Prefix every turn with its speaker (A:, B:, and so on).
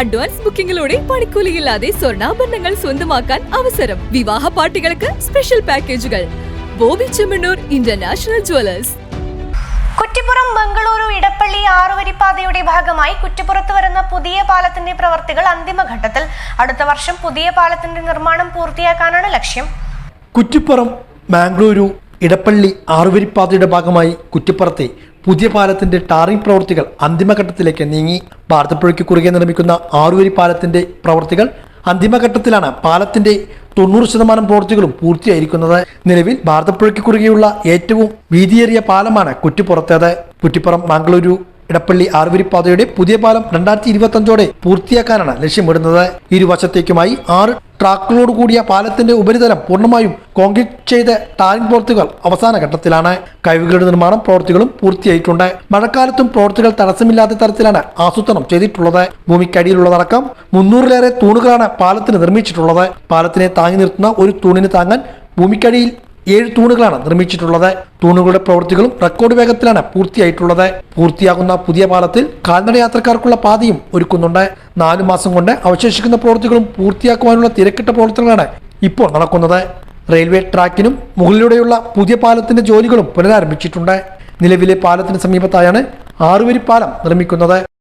A: Advance ബുക്കിംഗിലൂടെ പണിക്കൂലിയില്ലാതെ സ്വർണാഭരണങ്ങൾ സ്വന്തമാക്കാൻ അവസരം. വിവാഹ പാർട്ടികൾക്ക് സ്പെഷ്യൽ പാക്കേജുകൾ. Bobby Chemmanur international jewellers.
B: Kuttippuram Bengaluru Edappally ആറുവരിപ്പാതയുടെ ഭാഗമായി കുറ്റിപ്പുറത്ത് വരുന്ന പുതിയ പാലത്തിന്റെ പ്രവർത്തികൾ അന്തിമഘട്ടത്തിൽ. അടുത്ത വർഷം പുതിയ പാലത്തിന്റെ നിർമ്മാണം പൂർത്തിയാക്കാനാണ് ലക്ഷ്യം.
C: കുറ്റിപ്പുറം മാംഗ്ലൂരു ഇടപ്പള്ളി ആറുവരിപ്പാതയുടെ ഭാഗമായി കുറ്റിപ്പുറത്തെ പുതിയ പാലത്തിന്റെ ടാറിംഗ് പ്രവൃത്തികൾ അന്തിമഘട്ടത്തിലേക്ക് നീങ്ങി. ഭാരതപ്പുഴയ്ക്ക് കുറുകെ നിർമ്മിക്കുന്ന ആറുവരി പാലത്തിന്റെ പ്രവൃത്തികൾ അന്തിമഘട്ടത്തിലാണ് പാലത്തിന്റെ തൊണ്ണൂറ് ശതമാനം പ്രവൃത്തികളും പൂർത്തിയായിരിക്കുന്നത്. നിലവിൽ ഭാരതപ്പുഴയ്ക്ക് കുറുകെയുള്ള ഏറ്റവും വീതിയേറിയ പാലമാണ് കുറ്റിപ്പുറത്തേത്. കുറ്റിപ്പുറം മാംഗ്ലൂരു ഇടപ്പള്ളി ആറുവരിപ്പാതയുടെ പുതിയ പാലം രണ്ടായിരത്തി ഇരുപത്തി അഞ്ചോടെ പൂർത്തിയാക്കാനാണ് ലക്ഷ്യമിടുന്നത്. ഇരുവശത്തേക്കുമായി ആറ് ട്രാക്കുകളോട് കൂടിയ പാലത്തിന്റെ ഉപരിതലം പൂർണമായും കോൺക്രീറ്റ് ചെയ്ത ടാറിംഗ് പ്രവൃത്തികൾ അവസാന ഘട്ടത്തിലാണ്. കഴിവുകളുടെ നിർമ്മാണം പ്രവൃത്തികളും പൂർത്തിയായിട്ടുണ്ട്. മഴക്കാലത്തും പ്രവൃത്തികൾ തടസ്സമില്ലാത്ത തരത്തിലാണ് ആസൂത്രണം ചെയ്തിട്ടുള്ളത്. ഭൂമിക്കടിയിലുള്ളതടക്കം മുന്നൂറിലേറെ തൂണുകളാണ് പാലത്തിന് നിർമ്മിച്ചിട്ടുള്ളത്. പാലത്തിനെ താങ്ങി നിർത്തുന്ന ഒരു തൂണിന് താങ്ങാൻ ഭൂമിക്കടിയിൽ ഏഴ് തൂണുകളാണ് നിർമ്മിച്ചിട്ടുള്ളത്. തൂണുകളുടെ പ്രവൃത്തികളും റെക്കോർഡ് വേഗത്തിലാണ് പൂർത്തിയായിട്ടുള്ളത്. പൂർത്തിയാകുന്ന പുതിയ പാലത്തിൽ കാൽനട യാത്രക്കാർക്കുള്ള പാതയും ഒരുക്കുന്നുണ്ട്. നാലു മാസം കൊണ്ട് അവശേഷിക്കുന്ന പ്രവൃത്തികളും പൂർത്തിയാക്കുവാനുള്ള തിരക്കിട്ട പ്രവർത്തനങ്ങളാണ് ഇപ്പോൾ നടക്കുന്നത്. റെയിൽവേ ട്രാക്കിനും മുകളിലൂടെയുള്ള പുതിയ പാലത്തിന്റെ ജോലികളും പുനരാരംഭിച്ചിട്ടുണ്ട്. നിലവിലെ പാലത്തിന് സമീപത്തായാണ് ആറുവരി പാലം നിർമ്മിക്കുന്നത്.